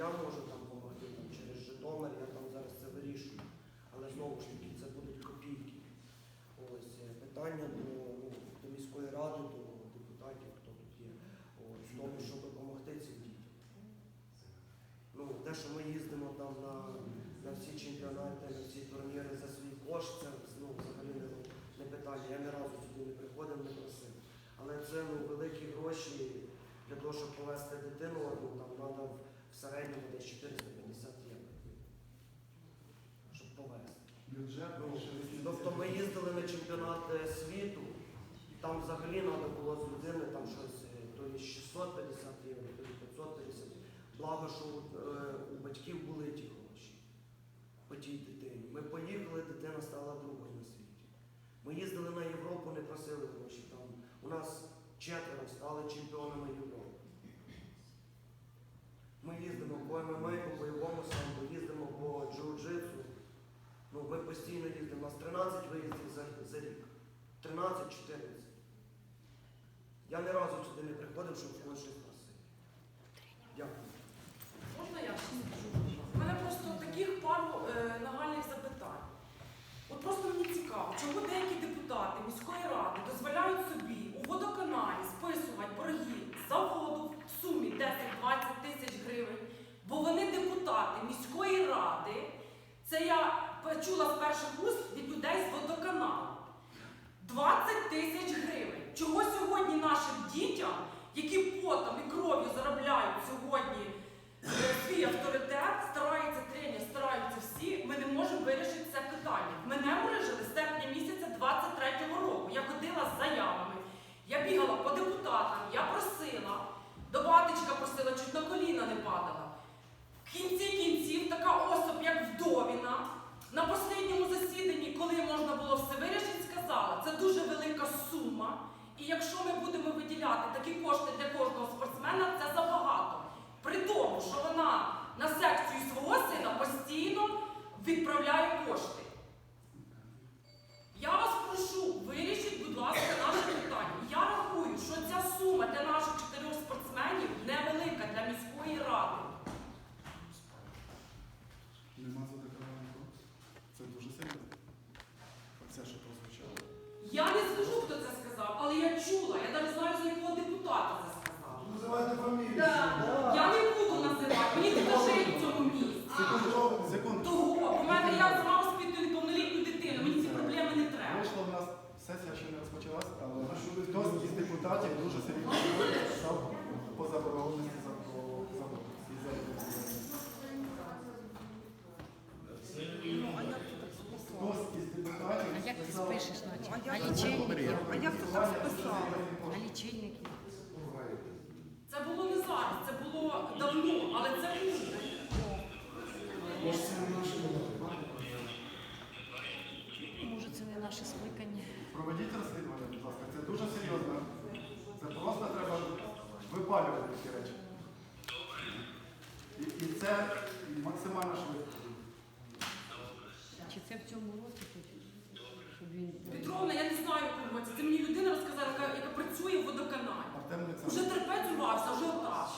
я можу там допомогти через Житомир, я там зараз це вирішую. Але знову ж таки, це будуть копійки. Ось е, питання до, ну, до міської ради, до депутатів, хто тут є, ось, тому, щоб допомогти цим дітям. Ну, те, що ми їздимо там на, на всі чемпіонати, на всі турніри за свій кошт, це ну, взагалі не, не питання. Я ні разу сюди не приходив, не просив. Але це ну, великі гроші для того, щоб повезти дитину, ну, там треба середньому десь 450 євро. Щоб повезти. Бюджет 80. Тобто ми їздили на чемпіонат світу, там взагалі треба було з людини там щось, е, то є 650 євро, то є 550. Благо, що е, у батьків були ті гроші по тій дитині. Ми поїхали, дитина стала другою на світі. Ми їздили на Європу, не просили гроші. Там у нас четверо стали чемпіонами Європи. Ми їздимо по ММА, по бойовому самбо, їздимо по джиу-джитсу. Ну, ми постійно їздимо. У нас 13 виїздів за, за рік. 13-14. Я ні разу сюди не приходив, щоб когось щось. Дякую. Можна я щось скажу? У мене просто таких пару е, нагальних запитань. От просто мені цікаво, чому деякі депутати міської ради дозволяють собі у водоканалі списувати борги за воду в сумі 10-20 тисяч гривень, бо вони депутати міської ради. Це я почула з перших уст від людей з водоканалу. 20 тисяч гривень. Чого сьогодні нашим дітям, які потом і кров'ю заробляють сьогодні е, свій авторитет, стараються тренер, стараються всі, ми не можемо вирішити це питання. Мене вирішили з серпня місяця 23-го року. Я ходила з заявами, я бігала по депутатам, я просила, до батечка просила, чуть на коліна не падала. В кінці кінців така особа, як Вдовіна, на останньому засіданні, коли можна було все вирішити, сказала, це дуже велика сума. І якщо ми будемо виділяти такі кошти для кожного спортсмена, це забагато. При тому, що вона на секцію свого сина постійно відправляє кошти. Я вас прошу, вирішіть, будь ласка, наше питання. Я рахую, що ця сума для наших чотирьох спортсменів невелика для міської ради. Нема задекларованого. Це дуже серйозно. Оце, що прозвучало. Я не скажу, хто це сказав, але я чула, я навіть знаю, за якого депутата це сказав. Називайте фамілію. Я не буду називати, мені не кажіть в цьому місці. Секунду, секунду. Того, бо в мене я сама воспитую неповнолітню дитину, мені ці проблеми не треба. Вийшла в нас сесія ще не розпочалася, але хтось із депутатів дуже серйозно став по заборгованості за по заборгованості. за Хтось із депутатів А як ти сказав- спишеш наче? А лічильники? А як ти так списав? А лічильники? Це було не зараз, це було давно, але це буде. Може, це не наше Може, це не наше скликання. Проведіть розслідування, будь ласка. Це дуже серйозно. Це просто треба випалювати такі речі. І, і це максимально швидко. Чи це в цьому році? Щоб він... Петровна, я не знаю кого це. Це мені людина розказала, яка, яка працює в водоканалі. Артем Уже терпець урвався, вже отак.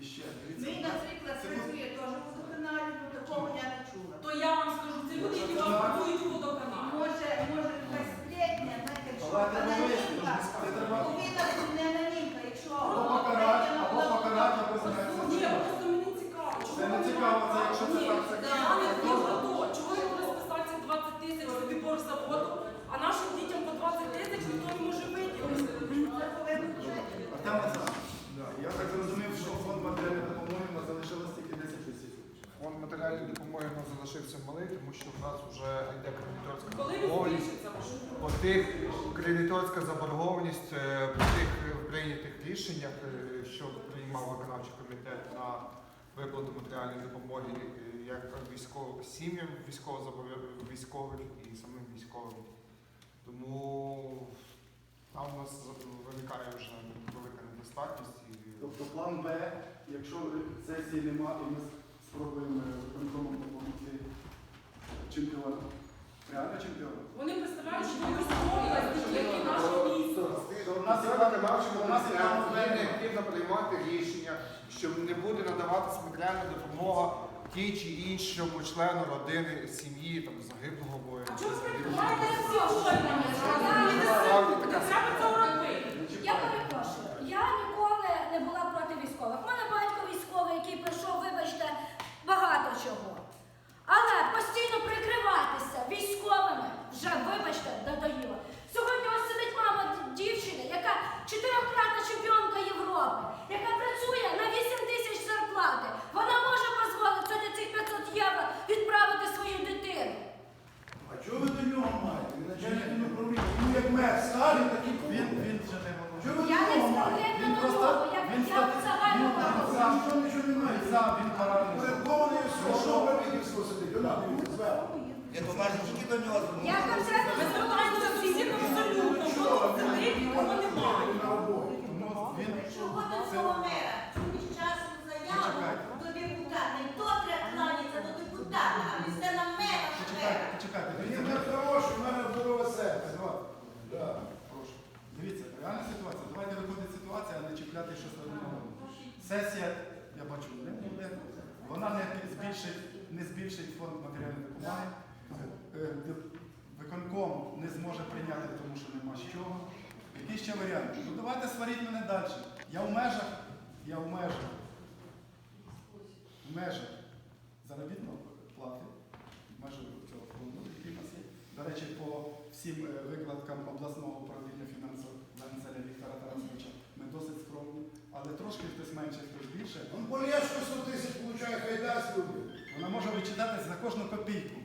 І ще, Мій, дивіться. наприклад, Це працює теж у водоканалі, ну такого я не чула. То я вам скажу, це люди, які вам працюють у водоканалі. Може, може якась сплетня, знаєте, якщо Але треба вияснити, анонімка, це треба повинна бути не анонімка, якщо або покарати, або покарати, або Ні, знати. просто мені цікаво. чого Це не ви цікаво, це маєте? якщо це Ні, так, це Я не про то. Чого ви можете списатися 20 тисяч за відбор заводу, а нашим дітям по 20 тисяч ніхто не може виділити? це повинно бути. Артем Олександрович, я так зрозумів, що фонд матеріальної допомоги у нас залишилось тільки 10 тисяч. Фонд матеріальної допомоги у нас залишився малий, тому що в нас вже йде кредиторська Коли він заборгованість. збільшиться? По тих кредиторська заборгованість е, по тих прийнятих рішеннях, е, що приймав виконавчий комітет на виплату матеріальної допомоги е, як військовим сім'ям військових і самим військовим. Тому там у нас виникає вже велика недостатність Тобто план Б, якщо сесії нема, і ми спробуємо виконкомом допомогти чемпіону. Реально чемпіону. Вони представляють, що вони область, які наше місто. У нас є необхідно приймати рішення, що не буде надаватися матеріальна допомога тій чи іншому члену родини, сім'ї, там загиблого А воїна. чому ви прикриваєте всі органи? Не треба цього робити. Я перепрошую, я ніколи не була проти військових. У мене батько військовий, який пройшов, вибачте, багато чого. Але постійно прикриватися військовими вже, вибачте, надоїло. Сьогодні ось сидить мама д- дівчини, яка чотирьохкратна чемпіонка Європи, яка працює на 8 тисяч зарплати. Вона може дозволити сьогодні цих 500 євро відправити свою дитину. А чого ви до нього маєте? Він начальник управління. Він як мер старий, такий Він, він вже не Чого головний. ви Я до не нього маєте? конкретно Він до просто нього, я, він я став в загальному він говорю. сам Нічого нічого немає. Порядкований все, що управління сидить. Вона дивіться зверху. Я то тільки до нього Я конкретно Ми звертаємося до всіх абсолютно, хто тут сидить, нікого немає. Чого до цього мера? Чому з часу заяву до депутата? Не то треба кланяться до депутата, а не все на мера. почекайте, почекайте. Він не хороший, в мене здорове серце. Прошу. Дивіться, реальна ситуація. Давайте виходить ситуація, а не чіпляти щось одне. Сесія, я бачу, не буде. Вона не збільшить, не збільшить фонд матеріальної допомоги. Е, Виконком не зможе прийняти, тому що нема з чого. Який ще варіант? Ну давайте сваріть мене далі. Я в межах, я в межах. В межах заробітної плати, в межах цього фонду, який нас є. До речі, по всім е, викладкам обласного управління Ганцеля Віктора Тарасовича ми досить скромні, але трошки хтось менше, хтось більше. Вона може вичитатись за кожну копійку.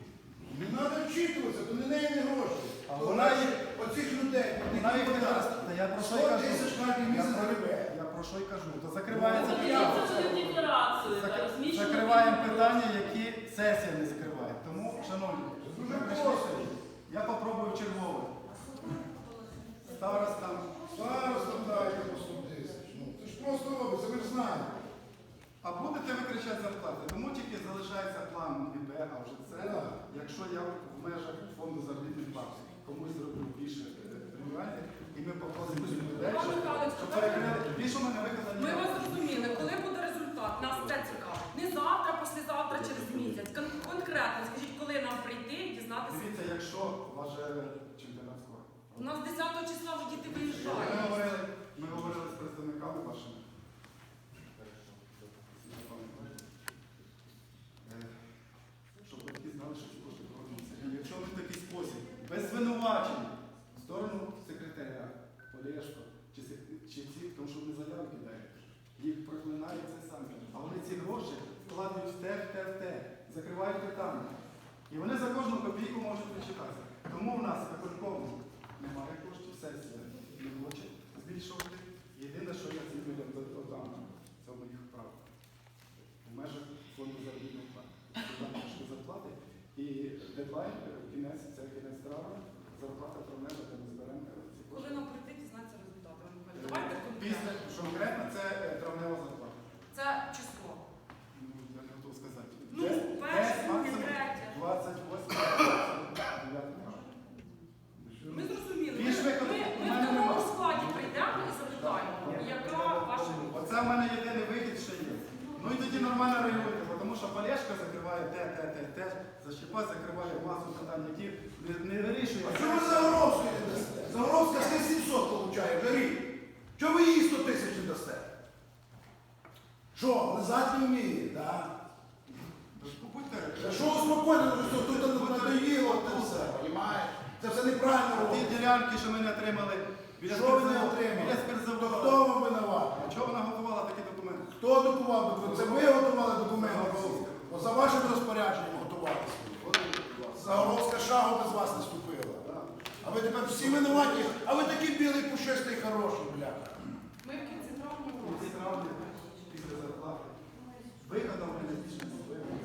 Не треба вчитуватися, то не неї не гроші. А То вона їх- Оцих людей, Вона їх не дасть. Та я про що й 100 кажу. тисяч Я місяць про, я про що й кажу. То закривається питання. свою Зак- Закриваємо питання, які сесія не закриває. Тому, шановні, Дуже ми прийшли просто. сюди. я попробую чергове. Староста. Староста дає по 100 тисяч. Ну, це ж просто робиться, ви ж знаєте. А будете ви кричати зарплати? Тому тільки залишається план ІБ, а вже це, якщо я в межах фонду заробітних плат комусь зроблю більше е, і ми попросимо людей, щоб перекрили. Більше у мене виказані. Ми вас зрозуміли, коли буде результат, нас це цікаво. Не завтра, післязавтра, через місяць. Кон- Конкретно скажіть, коли нам прийти і дізнатися. Дивіться, якщо ваше чемпіонат скоро. У нас 10 числа вже діти Ми виїжджають. говорили, ми говорили з представниками вашими. Е, Щоб батьки знали, що ці кошти повернуться. І Якщо ви в такий спосіб, без звинувачень, в сторону секретаря, Олешко, чи, сек- чи ці, тому що вони заяви кидають, їх проклинають це саме. А вони ці гроші вкладають в те, в те, в те, закривають питання. І вони за кожну копійку можуть вичитати. Тому в нас виконкому немає коштів, сесія не хоче збільшувати. Єдине, що я цим людям додам, це в моїх прав. В межах фонду заробітних плат. Додам трошки зарплати. І дедлайн, е, кінець, це кінець травня, зарплата травнева, де ми зберемо е, ці Коли кошти. нам прийти, дізнатися результати. Пане Михайло. Давайте Після, конкретно. що конкретно, це е, травнева зарплата. Це число. Ну, я не готов сказати. Ну, Десь- перше, десь друге, максимум третє. 28, 29 Ми зрозуміли. Ми, Більш ми, виконано. ми У в мене такому нема. складі прийдемо і запитаємо, яка ваша Оце в мене єдиний вихід ще є. Ну і тоді нормально реагуйте, бо тому що Полешка закриває те, те, те, те, Защіпа питань, які не, не вирішує. А чого ви Загоровської не дасте? Загоровська 700 получає вже рік. Чого ви їй 100 тисяч не дасте? Що, лизати не вміє, так? Тож побудьте. Та що успокоїти, що тут надоїло це все, розумієш? Це все неправильно Ті ділянки, що ми не отримали біля Що ви не отримали? Біля То хто вам винуват? А чого вона готувала такі документи? Хто докував документи? Це ви готували документи? Бо за вашим розпорядженням готувалися. Загородська шагу без вас не ступила. А ви тепер всі винуваті, а ви такий білий, пушистий, хороший, бля? Ми в кінці травня були. Ці травні після зарплати. Вигода в мене більше не вигода.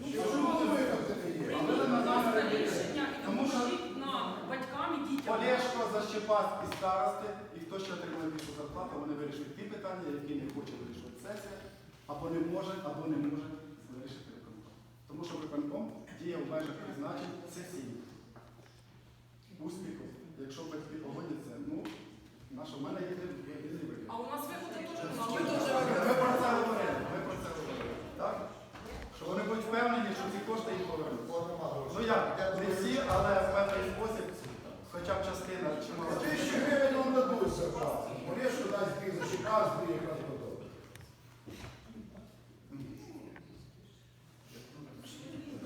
Ну, чому не вигода є? на нас на рішення і тому що нам, батькам і дітям. Олешко, Защепас і старости, і хто ще отримує більшу зарплату, вони вирішують ті питання, які не хоче вирішувати сесія, або не може, або не може вирішити виконком. Тому що виконком діє в межах призначень сесійних. Успіху, якщо батьки погодяться, ну, наше в мене є єдиний вихід. А у нас виходить теж Ми ми дуже про це говорили, ми про це говорили. Так? Що вони будуть впевнені, що ці кошти їм повернуть. Ну як, не всі, але в певний спосіб, хоча б частина чимала. Тисячі гривень вам дадуть зарплату. Полєшко дасть прізвище, каз буде якраз готовий.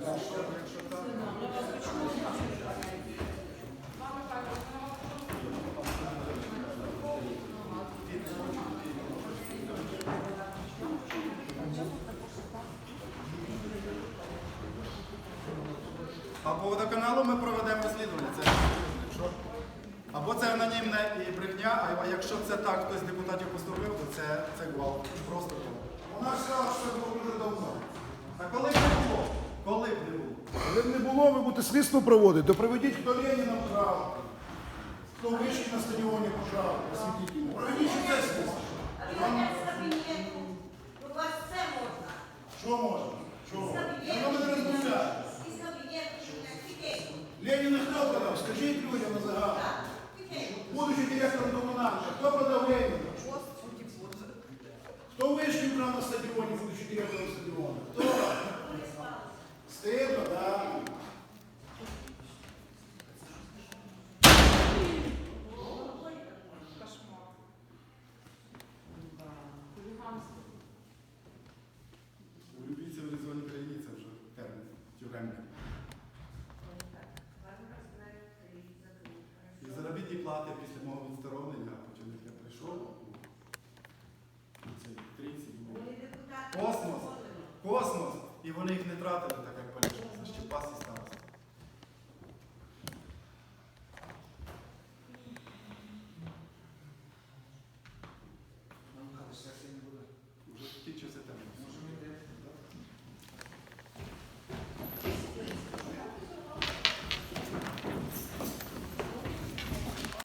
Якщо, якщо так, А по водоканалу ми проведемо розслідування. Це якщо або це анонімне і брехня, а якщо це так, хтось з депутатів поступив, то це, це гвалт. Просто гвалт. Вона сказала, що це було дуже давно. А коли б не було? Коли б не було? Коли б не було, ви будете слідство проводити, то проведіть, хто Леніна вкрав, хто вишки на стадіоні пожав, освітіть йому. Проведіть це слідство. А ви йдете з кабінету, у вас все можна. Що можна? Що? З Я вам не кабінету, розмовляю. із кабінету, тихенько. Леніна хто продав? Скажіть людям на загал. Так, тихенько. Будучи директором комунальника, хто продав Леніна? Хто вишки вкрав на стадіоні, будучи директором стадіону? Хто? Стидно, так. кошмар. У любій цивілізованій країні це вже термін тюремний. І заробітні плати після мого відсторонення, а потім як я прийшов у цей трійці. ну. Космос. Космос! І вони їх не тратили, так як Поліщук, за Щепас і